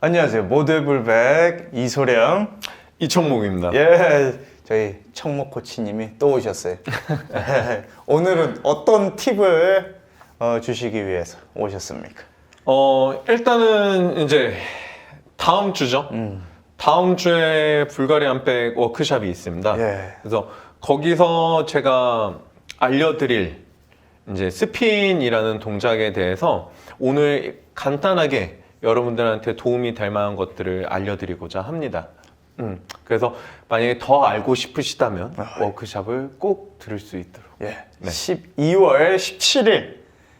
안녕하세요. 모델불백 이소령. 이청목입니다. 예, 저희 청목 코치님이 또 오셨어요. 오늘은 어떤 팁을 어, 주시기 위해서 오셨습니까? 어, 일단은 이제 다음 주죠. 음. 다음 주에 불가리 안 백 워크샵이 있습니다. 예. 그래서 거기서 제가 알려드릴 이제 스핀이라는 동작에 대해서 오늘 간단하게 여러분들한테 도움이 될 만한 것들을 알려드리고자 합니다. 음, 그래서 만약에 더 알고 싶으시다면 워크샵을 꼭 들을 수 있도록. 예. 네. 12월 17일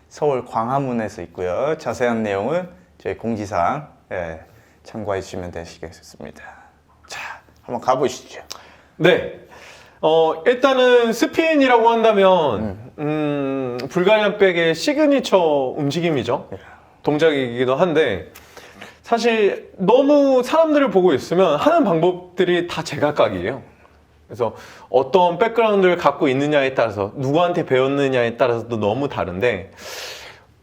서울 광화문에서 있고요. 자세한 내용은 저희 공지사항 예, 참고해 주시면 되시겠습니다. 자, 한번 가보시죠. 네. 어, 일단은 스핀이라고 한다면, 음, 불가리안 백의 시그니처 움직임이죠. 동작이기도 한데, 사실 너무 사람들을 보고 있으면 하는 방법들이 다 제각각이에요. 그래서 어떤 백그라운드를 갖고 있느냐에 따라서, 누구한테 배웠느냐에 따라서도 너무 다른데,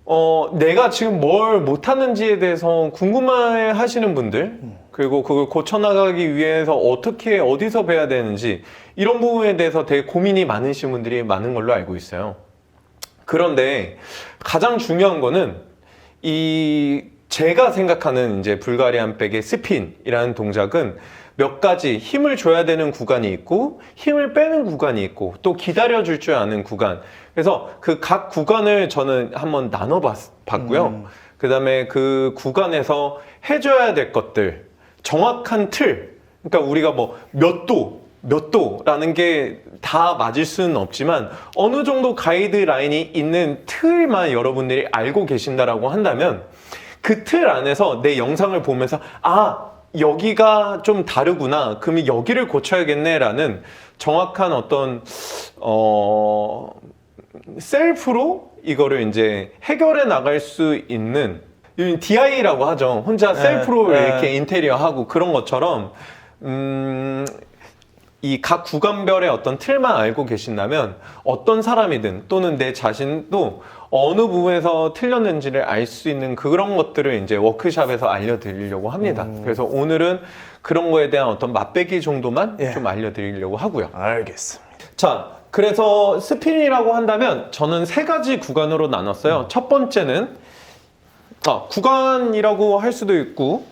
어, 내가 지금 뭘 못하는지에 대해서 궁금해 하시는 분들, 그리고 그걸 고쳐나가기 위해서 어떻게, 어디서 배워야 되는지, 이런 부분에 대해서 되게 고민이 많으신 분들이 많은 걸로 알고 있어요. 그런데 가장 중요한 거는 이 제가 생각하는 이제 불가리안 백의 스핀이라는 동작은 몇 가지 힘을 줘야 되는 구간이 있고 힘을 빼는 구간이 있고 또 기다려 줄 줄 아는 구간. 그래서 그 각 구간을 저는 한번 나눠 봤고요. 그 다음에 그 구간에서 해줘야 될 것들, 정확한 틀. 그러니까 우리가 뭐 몇 도, 몇 도라는 게 다 맞을 수는 없지만 어느 정도 가이드라인이 있는 틀만 여러분들이 알고 계신다라고 한다면 그 틀 안에서 내 영상을 보면서 아 여기가 좀 다르구나 그러면 여기를 고쳐야겠네라는 정확한 어떤 어 셀프로 이거를 이제 해결해 나갈 수 있는 DI라고 하죠. 혼자 네, 셀프로 네. 이렇게 인테리어 하고 그런 것처럼 음, 이 각 구간별의 어떤 틀만 알고 계신다면 어떤 사람이든 또는 내 자신도 어느 부분에서 틀렸는지를 알 수 있는 그런 것들을 이제 워크샵에서 알려드리려고 합니다. 그래서 오늘은 그런 거에 대한 어떤 맛배기 정도만 예. 좀 알려드리려고 하고요. 알겠습니다. 자, 그래서 스핀이라고 한다면 저는 세 가지 구간으로 나눴어요. 첫 번째는 아, 구간이라고 할 수도 있고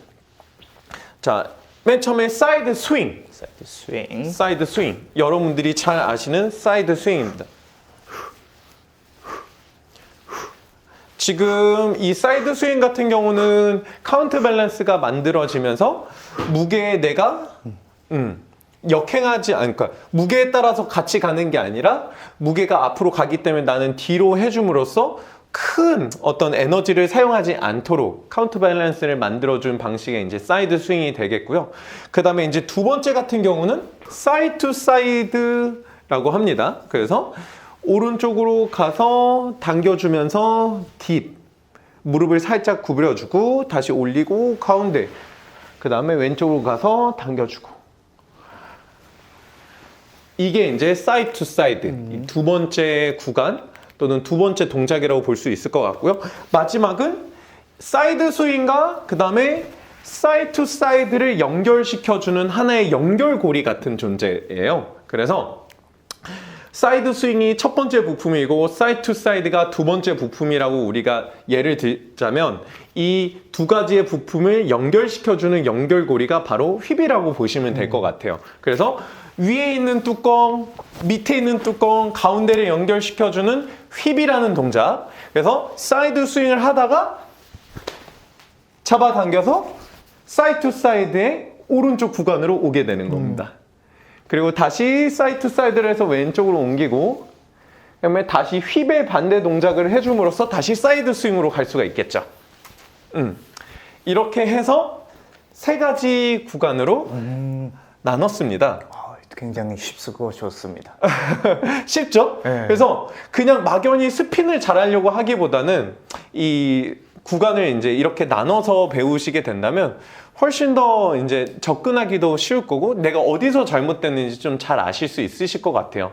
자, 맨 처음에 사이드 스윙. 사이드 스윙. 사이드 스윙. 여러분들이 잘 아시는 사이드 스윙입니다. 지금 이 사이드 스윙 같은 경우는 카운트 밸런스가 만들어지면서 무게에 내가 음, 역행하지 않, 그러니까 무게에 따라서 같이 가는 게 아니라 무게가 앞으로 가기 때문에 나는 뒤로 해줌으로써 큰 어떤 에너지를 사용하지 않도록 카운트 밸런스를 만들어준 방식의 이제 사이드 스윙이 되겠고요. 그 다음에 이제 두 번째 같은 경우는 사이드 투 사이드라고 합니다. 그래서 오른쪽으로 가서 당겨주면서 딥 무릎을 살짝 구부려주고 다시 올리고 가운데 그 다음에 왼쪽으로 가서 당겨주고 이게 이제 사이드 투 사이드 이두 번째 구간 또는 두 번째 동작이라고 볼 수 있을 것 같고요. 마지막은 사이드 스윙과 그 다음에 사이드 투 사이드를 연결시켜주는 하나의 연결고리 같은 존재예요. 그래서 사이드 스윙이 첫 번째 부품이고 사이드 투 사이드가 두 번째 부품이라고 우리가 예를 들자면 이 두 가지의 부품을 연결시켜주는 연결고리가 바로 휩이라고 보시면 될 것 같아요. 그래서 위에 있는 뚜껑, 밑에 있는 뚜껑, 가운데를 연결시켜주는 휩이라는 동작. 그래서 사이드 스윙을 하다가 잡아당겨서 사이드 투 사이드의 오른쪽 구간으로 오게 되는 겁니다. 그리고 다시 사이드 투 사이드를 해서 왼쪽으로 옮기고 그다음에 다시 휩의 반대 동작을 해줌으로써 다시 사이드 스윙으로 갈 수가 있겠죠. 음. 이렇게 해서 세 가지 구간으로 나눴습니다. 아, 굉장히 쉽고 좋습니다. 쉽죠? 네. 그래서 그냥 막연히 스핀을 잘하려고 하기보다는 이 구간을 이제 이렇게 나눠서 배우시게 된다면 훨씬 더 이제 접근하기도 쉬울 거고 내가 어디서 잘못됐는지 좀 잘 아실 수 있으실 것 같아요.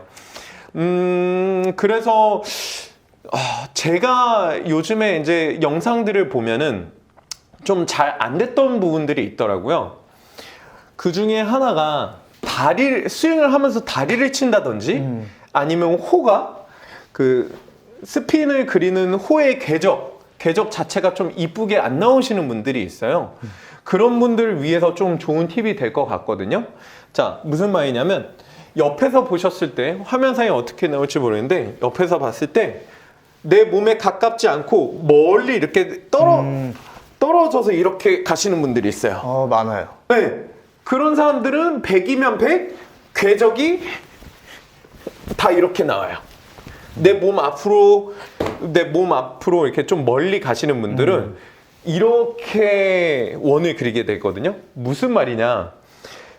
음, 그래서 아, 제가 요즘에 이제 영상들을 보면은 좀 잘 안 됐던 부분들이 있더라고요. 그 중에 하나가 다리를 스윙을 하면서 다리를 친다든지 아니면 호가 그 스핀을 그리는 호의 궤적 궤적 자체가 좀 이쁘게 안 나오시는 분들이 있어요. 그런 분들을 위해서 좀 좋은 팁이 될 것 같거든요. 자 무슨 말이냐면 옆에서 보셨을 때 화면상에 어떻게 나올지 모르는데 옆에서 봤을 때 내 몸에 가깝지 않고 멀리 이렇게 떨어 떨어져서 이렇게 가시는 분들이 있어요. 어 많아요. 네. 그런 사람들은 100이면 100, 궤적이 다 이렇게 나와요. 내 몸 앞으로, 내 몸 앞으로 이렇게 좀 멀리 가시는 분들은 이렇게 원을 그리게 되거든요. 무슨 말이냐.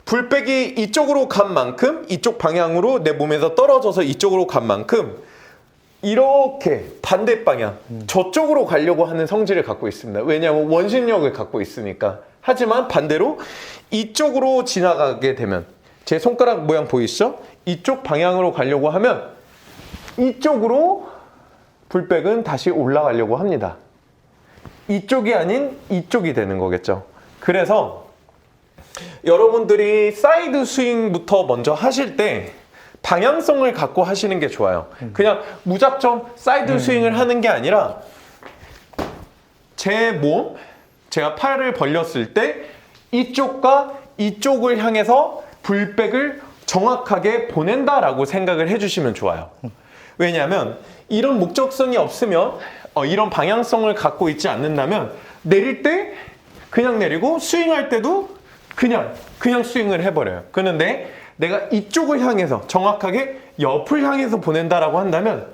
불백이 이쪽으로 간 만큼, 이쪽 방향으로 내 몸에서 떨어져서 이쪽으로 간 만큼, 이렇게 반대 방향 저쪽으로 가려고 하는 성질을 갖고 있습니다. 왜냐하면 원심력을 갖고 있으니까. 하지만 반대로 이쪽으로 지나가게 되면 제 손가락 모양 보이시죠? 이쪽 방향으로 가려고 하면 이쪽으로 불백은 다시 올라가려고 합니다. 이쪽이 아닌 이쪽이 되는 거겠죠. 그래서 여러분들이 사이드 스윙부터 먼저 하실 때 방향성을 갖고 하시는 게 좋아요. 그냥 무작정 사이드 스윙을 하는 게 아니라 제 몸, 제가 팔을 벌렸을 때 이쪽과 이쪽을 향해서 불백을 정확하게 보낸다라고 생각을 해주시면 좋아요. 왜냐하면 이런 목적성이 없으면 어, 이런 방향성을 갖고 있지 않는다면 내릴 때 그냥 내리고 스윙할 때도 그냥 그냥 스윙을 해버려요. 그런데 내가 이쪽을 향해서 정확하게 옆을 향해서 보낸다라고 한다면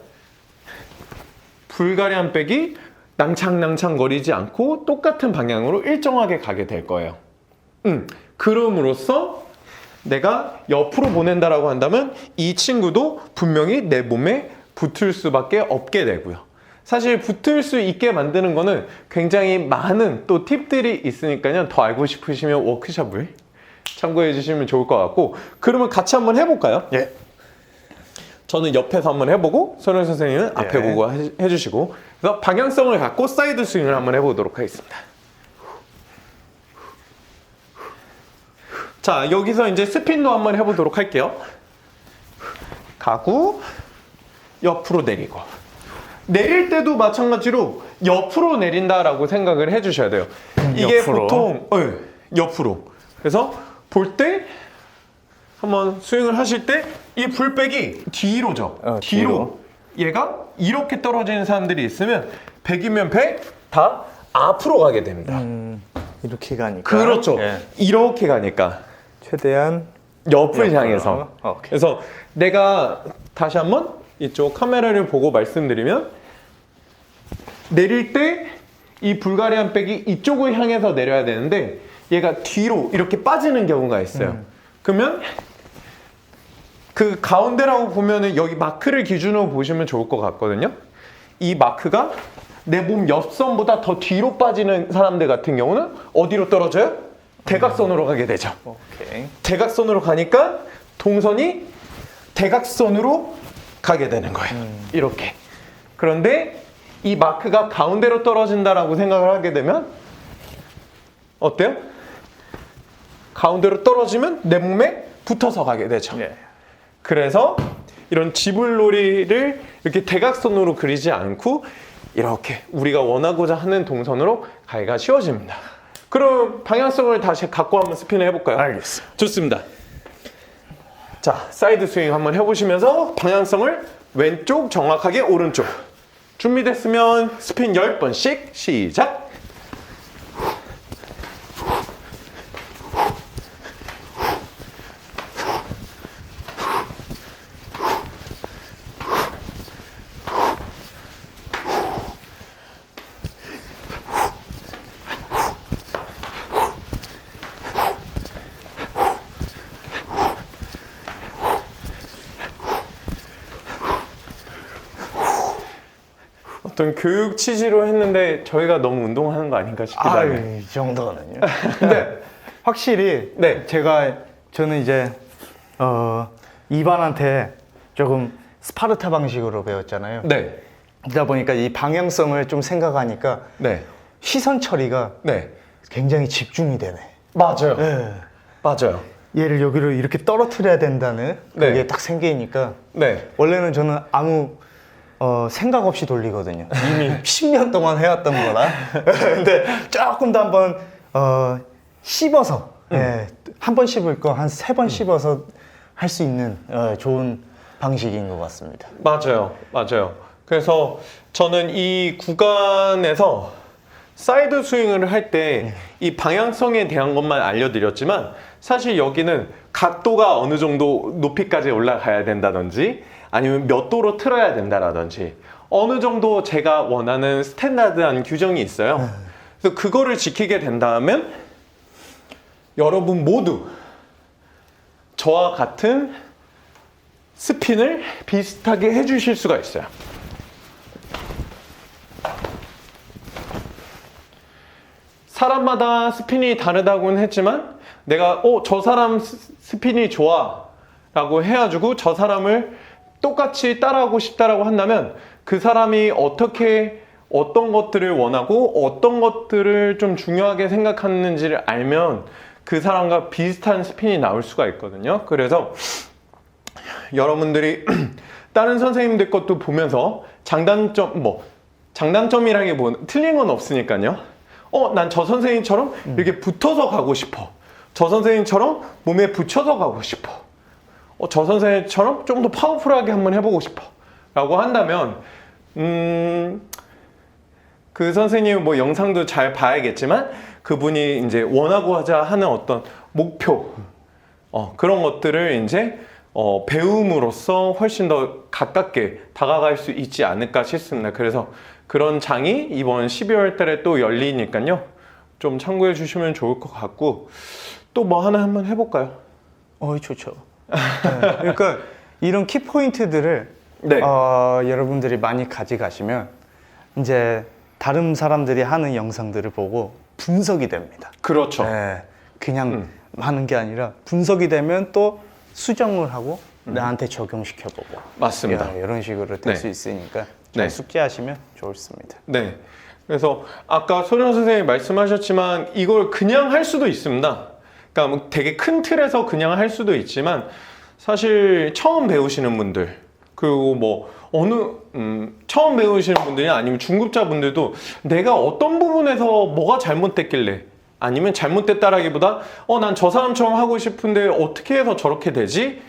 불가리안 백이 낭창낭창 거리지 않고 똑같은 방향으로 일정하게 가게 될 거예요. 음, 그럼으로써 내가 옆으로 보낸다라고 한다면 이 친구도 분명히 내 몸에 붙을 수밖에 없게 되고요. 사실 붙을 수 있게 만드는 거는 굉장히 많은 또 팁들이 있으니까요. 더 알고 싶으시면 워크숍을 참고해 주시면 좋을 것 같고 그러면 같이 한번 해볼까요? 예. 저는 옆에서 한번 해보고 손현 선생님은 앞에 예. 보고 해- 해주시고 그래서 방향성을 갖고 사이드 스윙을 한번 해보도록 하겠습니다. 자 여기서 이제 스핀도 한번 해보도록 할게요. 가고 옆으로 내리고 내릴 때도 마찬가지로 옆으로 내린다라고 생각을 해주셔야 돼요. 이게 옆으로? 보통 네, 옆으로 그래서 볼 때 한번 스윙을 하실 때 이 불백이 뒤로죠. 어, 뒤로. 얘가 이렇게 떨어지는 사람들이 있으면 100이면 100, 다 앞으로 가게 됩니다. 음, 이렇게 가니까. 그렇죠. 예. 이렇게 가니까 최대한 옆을 옆으로. 향해서. 오케이. 그래서 내가 다시 한번 이쪽 카메라를 보고 말씀드리면 내릴 때 이 불가리안 백이 이쪽을 향해서 내려야 되는데 얘가 뒤로 이렇게 빠지는 경우가 있어요. 음. 그러면 그 가운데라고 보면은 여기 마크를 기준으로 보시면 좋을 것 같거든요. 이 마크가 내 몸 옆선보다 더 뒤로 빠지는 사람들 같은 경우는 어디로 떨어져요? 대각선으로 가게 되죠. 오케이. 대각선으로 가니까 동선이 대각선으로 가게 되는 거예요. 이렇게. 그런데 이 마크가 가운데로 떨어진다라고 생각을 하게 되면 어때요? 가운데로 떨어지면 내 몸에 붙어서 가게 되죠. 예. 그래서 이런 지불놀이를 이렇게 대각선으로 그리지 않고 이렇게 우리가 원하고자 하는 동선으로 가기가 쉬워집니다. 그럼 방향성을 다시 갖고 한번 스핀을 해볼까요? 알겠습니다. 좋습니다. 자, 사이드 스윙 한번 해보시면서 방향성을 왼쪽 정확하게 오른쪽. 준비됐으면 스핀 10번씩 시작. 어떤 교육 취지로 했는데 저희가 너무 운동하는 거 아닌가 싶기도 아유, 하네요. 이 정도는요. 근데 확실히 네. 제가 저는 이제 어, 이반한테 조금 스파르타 방식으로 배웠잖아요. 네. 그러다 보니까 이 방향성을 좀 생각하니까 네. 시선 처리가 네. 굉장히 집중이 되네. 맞아요. 예. 맞아요. 얘를 여기로 이렇게 떨어뜨려야 된다는 네. 그게 딱 생기니까 네. 원래는 저는 아무 어, 생각 없이 돌리거든요. 이미 10년 동안 해왔던 거라. 근데 조금 더 한번 어, 씹어서 예, 한 번 씹을 거 한 세 번 씹어서 할 수 있는 어, 좋은 방식인 것 같습니다. 맞아요. 맞아요. 그래서 저는 이 구간에서 사이드 스윙을 할 때 이 방향성에 대한 것만 알려드렸지만 사실 여기는 각도가 어느 정도 높이까지 올라가야 된다든지 아니면 몇 도로 틀어야 된다라든지 어느 정도 제가 원하는 스탠다드한 규정이 있어요. 그래서 그거를 지키게 된다면 여러분 모두 저와 같은 스핀을 비슷하게 해주실 수가 있어요. 사람마다 스핀이 다르다고는 했지만 내가 어 저 사람 스- 스핀이 좋아 라고 해가지고 저 사람을 똑같이 따라하고 싶다라고 한다면 그 사람이 어떻게 어떤 것들을 원하고 어떤 것들을 좀 중요하게 생각하는지를 알면 그 사람과 비슷한 스핀이 나올 수가 있거든요. 그래서 여러분들이 다른 선생님들 것도 보면서 장단점 뭐 장단점이라기보다 틀린 건 없으니까요. 어, 난 저 선생님처럼 이렇게 붙어서 가고 싶어. 저 선생님처럼 몸에 붙여서 가고 싶어. 어, 저 선생님처럼 좀 더 파워풀하게 한번 해보고 싶어. 라고 한다면, 음, 그 선생님 뭐 영상도 잘 봐야겠지만 그분이 이제 원하고 하자 하는 어떤 목표, 어, 그런 것들을 이제 어, 배움으로써 훨씬 더 가깝게 다가갈 수 있지 않을까 싶습니다. 그래서 그런 장이 이번 12월 달에 또 열리니까요. 좀 참고해 주시면 좋을 것 같고 또 뭐 하나 한번 해볼까요? 어, 좋죠. 네, 그러니까 이런 키 포인트들을 네. 어, 여러분들이 많이 가져가시면 이제 다른 사람들이 하는 영상들을 보고 분석이 됩니다. 그렇죠. 네, 그냥 음. 하는 게 아니라 분석이 되면 또 수정을 하고 나한테 적용시켜보고 맞습니다. 야, 이런 식으로 네. 될수 있으니까 좀 네. 숙지하시면 좋습니다. 네. 그래서 아까 소령 선생님이 말씀하셨지만 이걸 그냥 할 수도 있습니다. 그러니까 뭐 되게 큰 틀에서 그냥 할 수도 있지만 사실 처음 배우시는 분들 그리고 뭐 어느 음, 처음 배우시는 분들이 아니면 중급자 분들도 내가 어떤 부분에서 뭐가 잘못됐길래 아니면 잘못됐다라기보다 어 난 저 사람처럼 하고 싶은데 어떻게 해서 저렇게 되지?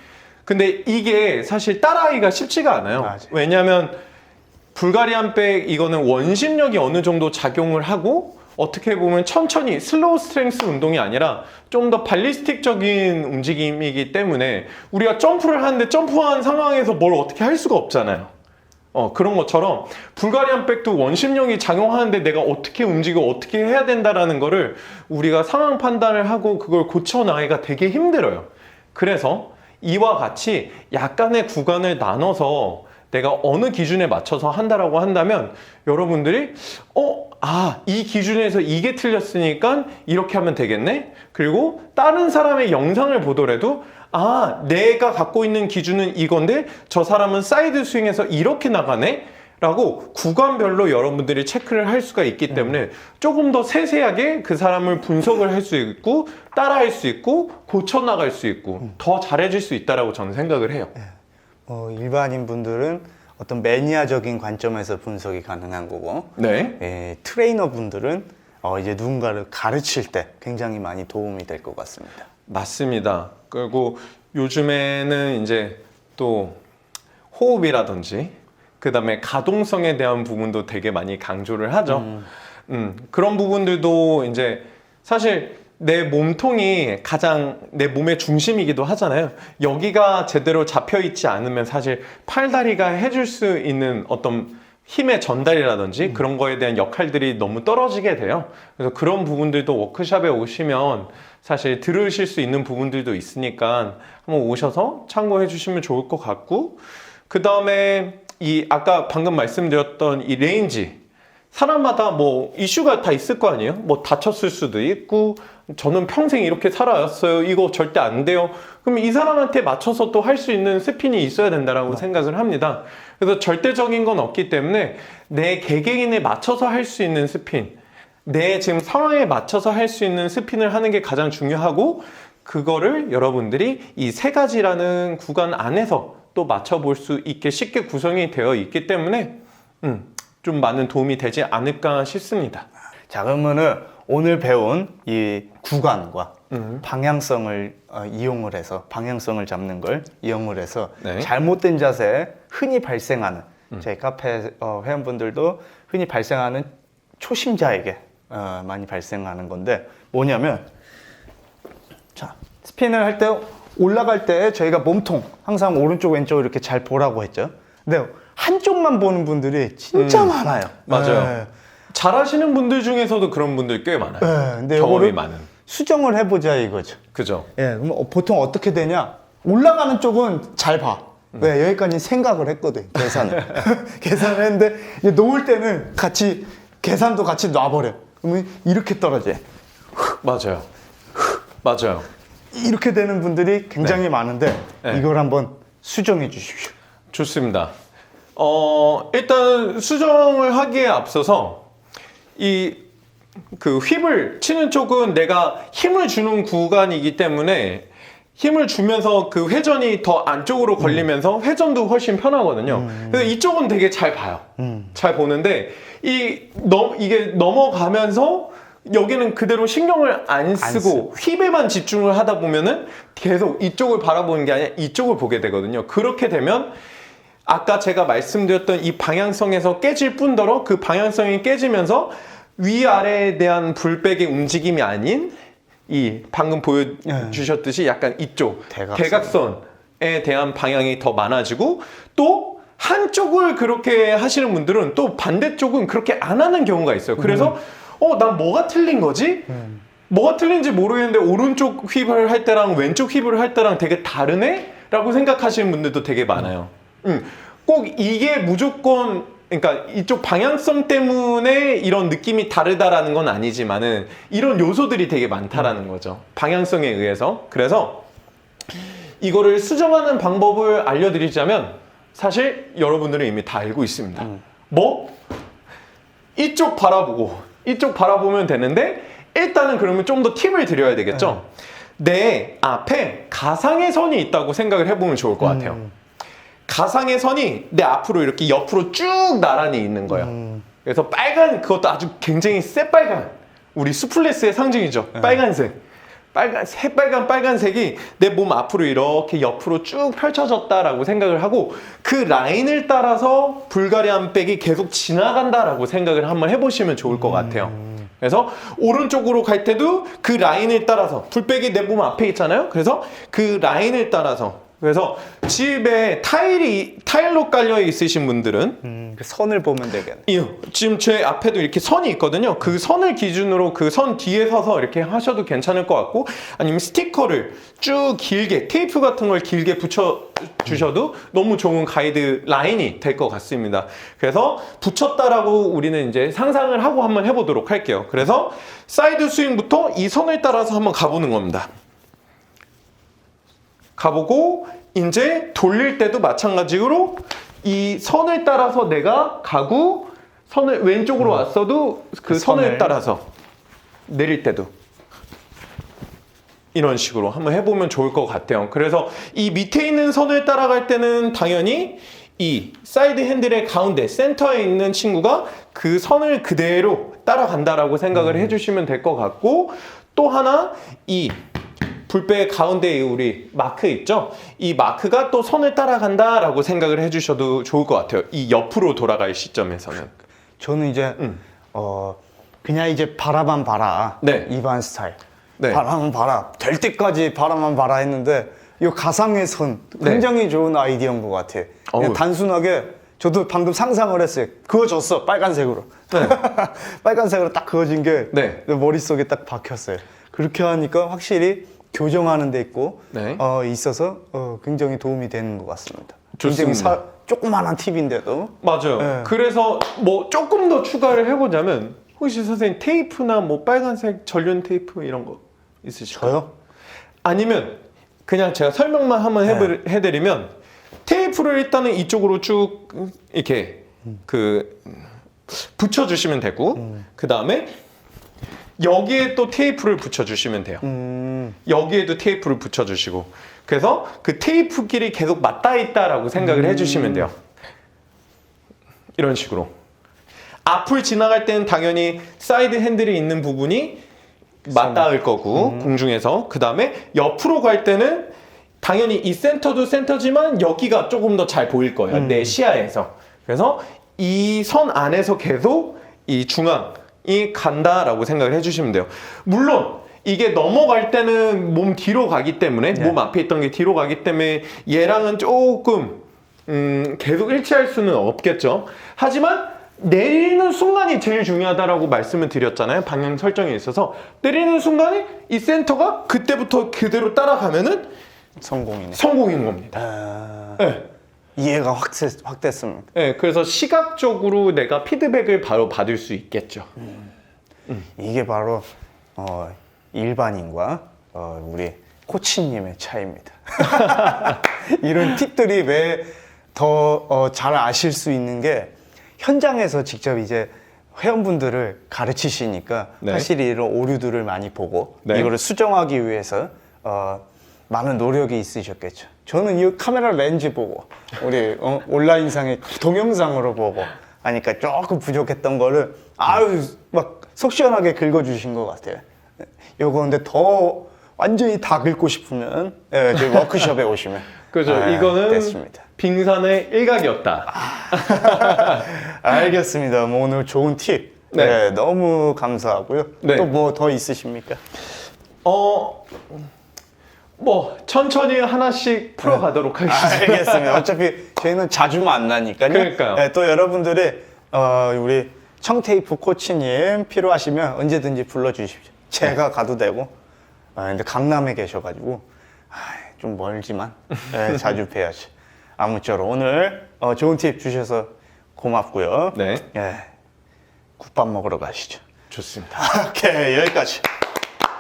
근데 이게 사실 따라하기가 쉽지가 않아요. 맞아요. 왜냐하면 불가리안 백 이거는 원심력이 어느 정도 작용을 하고 어떻게 보면 천천히 슬로우 스트렝스 운동이 아니라 좀 더 발리스틱적인 움직임이기 때문에 우리가 점프를 하는데 점프한 상황에서 뭘 어떻게 할 수가 없잖아요. 어, 그런 것처럼 불가리안 백도 원심력이 작용하는데 내가 어떻게 움직이고 어떻게 해야 된다라는 거를 우리가 상황 판단을 하고 그걸 고쳐나가기가 되게 힘들어요. 그래서 이와 같이 약간의 구간을 나눠서 내가 어느 기준에 맞춰서 한다라고 한다면 여러분들이 어, 아, 이 기준에서 이게 틀렸으니까 이렇게 하면 되겠네? 그리고 다른 사람의 영상을 보더라도 아, 내가 갖고 있는 기준은 이건데 저 사람은 사이드 스윙에서 이렇게 나가네? 라고 구간별로 여러분들이 체크를 할 수가 있기 때문에 조금 더 세세하게 그 사람을 분석을 할 수 있고 따라할 수 있고 고쳐 나갈 수 있고 더 잘해질 수 있다라고 저는 생각을 해요. 어, 일반인 분들은 어떤 매니아적인 관점에서 분석이 가능한 거고 네. 예, 트레이너 분들은 어, 이제 누군가를 가르칠 때 굉장히 많이 도움이 될 것 같습니다. 맞습니다. 그리고 요즘에는 이제 또 호흡이라든지 그 다음에 가동성에 대한 부분도 되게 많이 강조를 하죠. 음, 그런 부분들도 이제 사실 내 몸통이 가장 내 몸의 중심이기도 하잖아요. 여기가 제대로 잡혀 있지 않으면 사실 팔다리가 해줄 수 있는 어떤 힘의 전달이라든지 그런 거에 대한 역할들이 너무 떨어지게 돼요. 그래서 그런 부분들도 워크샵에 오시면 사실 들으실 수 있는 부분들도 있으니까 한번 오셔서 참고해 주시면 좋을 것 같고 그 다음에 이 아까 방금 말씀드렸던 이 레인지 사람마다 뭐 이슈가 다 있을 거 아니에요? 뭐 다쳤을 수도 있고 저는 평생 이렇게 살아왔어요. 이거 절대 안 돼요. 그럼 이 사람한테 맞춰서 또 할 수 있는 스핀이 있어야 된다라고 생각을 합니다. 그래서 절대적인 건 없기 때문에 내 개개인에 맞춰서 할 수 있는 스핀 내 지금 상황에 맞춰서 할 수 있는 스핀을 하는 게 가장 중요하고 그거를 여러분들이 이 세 가지라는 구간 안에서 또 맞춰볼 수 있게 쉽게 구성이 되어 있기 때문에 음, 좀 많은 도움이 되지 않을까 싶습니다. 자 그러면은 오늘 배운 이 구간과 음. 방향성을 어, 이용을 해서 방향성을 잡는 걸 이용을 해서 네. 음. 잘못된 자세 흔히 발생하는 저희 카페 어, 회원분들도 흔히 발생하는 초심자에게 어, 많이 발생하는 건데 뭐냐면 자 스핀을 할 때 올라갈 때 저희가 몸통 항상 오른쪽 왼쪽 이렇게 잘 보라고 했죠. 근데 한쪽만 보는 분들이 진짜 많아요. 음. 맞아요. 네. 잘하시는 분들 중에서도 그런 분들 꽤 많아요. 네, 근데 경험이 요거를 많은. 수정을 해보자 이거죠. 그죠? 예, 그럼 어, 보통 어떻게 되냐? 올라가는 쪽은 잘 봐. 음. 왜 여기까지 생각을 했거든 계산을 계산을 했는데 이제 놓을 때는 같이 계산도 같이 놔버려. 그러면 이렇게 떨어져. 맞아요. 맞아요. 이렇게 되는 분들이 굉장히 많은데 네. 이걸 한번 수정해 주십시오. 좋습니다. 어, 일단 수정을 하기에 앞서서 이 그 휩을 치는 쪽은 내가 힘을 주는 구간이기 때문에 힘을 주면서 그 회전이 더 안쪽으로 걸리면서 회전도 훨씬 편하거든요. 그래서 이쪽은 되게 잘 봐요. 잘 보는데 이 넘, 이게 넘어가면서 여기는 그대로 신경을 안 쓰고 휩에만 집중을 하다 보면은 계속 이쪽을 바라보는 게 아니라 이쪽을 보게 되거든요. 그렇게 되면 아까 제가 말씀드렸던 이 방향성에서 깨질 뿐더러 그 방향성이 깨지면서 위아래에 대한 불백의 움직임이 아닌 이 방금 보여주셨듯이 약간 이쪽 대각선. 대각선에 대한 방향이 더 많아지고 또 한쪽을 그렇게 하시는 분들은 또 반대쪽은 그렇게 안 하는 경우가 있어요. 그래서 어, 난 뭐가 틀린 거지? 뭐가 틀린지 모르겠는데 오른쪽 휘을 할 때랑 왼쪽 휘을 할 때랑 되게 다르네? 라고 생각하시는 분들도 되게 많아요. 음, 꼭 이게 무조건 그러니까 이쪽 방향성 때문에 이런 느낌이 다르다라는 건 아니지만은 이런 요소들이 되게 많다라는 거죠. 방향성에 의해서. 그래서 이거를 수정하는 방법을 알려드리자면 사실 여러분들은 이미 다 알고 있습니다. 뭐? 이쪽 바라보고 이쪽 바라보면 되는데 일단은 그러면 좀 더 팁을 드려야 되겠죠. 내 앞에 가상의 선이 있다고 생각을 해보면 좋을 것 같아요. 가상의 선이 내 앞으로 이렇게 옆으로 쭉 나란히 있는 거예요. 그래서 빨간 그것도 아주 굉장히 새빨간 우리 수플레스의 상징이죠. 빨간색. 빨간 새빨간 빨간색이 내 몸 앞으로 이렇게 옆으로 쭉 펼쳐졌다라고 생각을 하고 그 라인을 따라서 불가리안 백이 계속 지나간다라고 생각을 한번 해보시면 좋을 것 같아요. 그래서 오른쪽으로 갈 때도 그 라인을 따라서 불백이 내 몸 앞에 있잖아요. 그래서 그 라인을 따라서 그래서 집에 타일이 타일로 깔려 있으신 분들은 음, 그 선을 보면 되겠네. 이 지금 제 앞에도 이렇게 선이 있거든요. 그 선을 기준으로 그 선 뒤에 서서 이렇게 하셔도 괜찮을 것 같고 아니면 스티커를 쭉 길게 테이프 같은 걸 길게 붙여 주셔도 너무 좋은 가이드 라인이 될 것 같습니다. 그래서 붙였다라고 우리는 이제 상상을 하고 한번 해보도록 할게요. 그래서 사이드 스윙부터 이 선을 따라서 한번 가보는 겁니다. 가보고 이제 돌릴 때도 마찬가지로 이 선을 따라서 내가 가고 선을 왼쪽으로 왔어도 그 선을, 선을. 따라서 내릴 때도 이런 식으로 한번 해보면 좋을 것 같아요. 그래서 이 밑에 있는 선을 따라갈 때는 당연히 이 사이드 핸들의 가운데 센터에 있는 친구가 그 선을 그대로 따라간다라고 생각을 해주시면 될 것 같고 또 하나 이 불배 가운데에 우리 마크 있죠? 이 마크가 또 선을 따라간다라고 생각을 해주셔도 좋을 것 같아요. 이 옆으로 돌아갈 시점에서는. 저는 이제 음. 어 그냥 이제 바라만 봐라. 네. 이반 스타일. 네. 바라만 봐라. 될 때까지 바라만 봐라 했는데 이 가상의 선 네. 굉장히 좋은 아이디어인 것 같아. 그냥 어우. 단순하게 저도 방금 상상을 했어요. 그어졌어 빨간색으로. 빨간색으로 딱 그어진 게 네. 내 머릿속에 딱 박혔어요. 그렇게 하니까 확실히 교정하는 데 있고 네. 어, 있어서 어, 굉장히 도움이 되는 것 같습니다. 굉장히 사- 조그만한 팁인데도 맞아요. 네. 그래서 뭐 조금 더 추가를 해보자면 혹시 선생님 테이프나 뭐 빨간색 전륜 테이프 이런 거 있으실까요? 저요? 아니면 그냥 제가 설명만 한번 네. 해버- 해드리면 테이프를 일단은 이쪽으로 쭉 이렇게 그 붙여주시면 되고 음. 그 다음에 여기에 또 테이프를 붙여주시면 돼요. 음, 여기에도 테이프를 붙여주시고. 그래서 그 테이프끼리 계속 맞닿아 있다라고 생각을 해주시면 돼요. 이런 식으로. 앞을 지나갈 때는 당연히 사이드 핸들이 있는 부분이 맞닿을 거고 공중에서. 그 다음에 옆으로 갈 때는 당연히 이 센터도 센터지만 여기가 조금 더 잘 보일 거예요. 내 시야에서. 그래서 이 선 안에서 계속 이 중앙 이 간다라고 생각을 해주시면 돼요 물론 이게 넘어갈 때는 몸 뒤로 가기 때문에 몸 앞에 있던 게 뒤로 가기 때문에 얘랑은 조금 음, 계속 일치할 수는 없겠죠. 하지만 내리는 순간이 제일 중요하다라고 말씀을 드렸잖아요. 방향 설정에 있어서 내리는 순간에 이 센터가 그때부터 그대로 따라가면은 성공이네. 성공인 겁니다. 아, 네. 이해가 확, 됐- 확 됐습니다. 네, 그래서 시각적으로 내가 피드백을 바로 받을 수 있겠죠. 이게 바로 어, 일반인과 어, 우리 코치님의 차이입니다. 이런 팁들이 왜 더잘 아실 수 있는 게 현장에서 직접 이제 회원분들을 가르치시니까 네. 확실히 이런 오류들을 많이 보고 네. 이거를 수정하기 위해서 어, 많은 노력이 있으셨겠죠. 저는 이 카메라 렌즈 보고 우리 어, 온라인상의 동영상으로 보고 하니까 조금 부족했던 거를 아유 막 속 시원하게 긁어주신 것 같아요. 요거 근데 더 완전히 다 긁고 싶으면 예, 저희 워크숍에 오시면 그죠. 아, 이거는 됐습니다. 빙산의 일각이었다. 알겠습니다. 뭐 오늘 좋은 팁 네. 네, 너무 감사하고요. 네. 또 뭐 더 있으십니까? 어, 뭐 천천히 하나씩 풀어가도록 하겠습니다. 알겠습니다. 어차피 저희는 자주 만나니까요. 그러니까요. 네, 또 여러분들의 어, 우리 청테이프 코치님 필요하시면 언제든지 불러주십시오. 제가 가도 되고. 아, 근데 강남에 계셔가지고 아, 좀 멀지만 네, 자주 뵈야지. 아무쪼록 오늘 어, 좋은 팁 주셔서 고맙고요. 네, 예, 국밥 먹으러 가시죠. 좋습니다. 오케이 여기까지.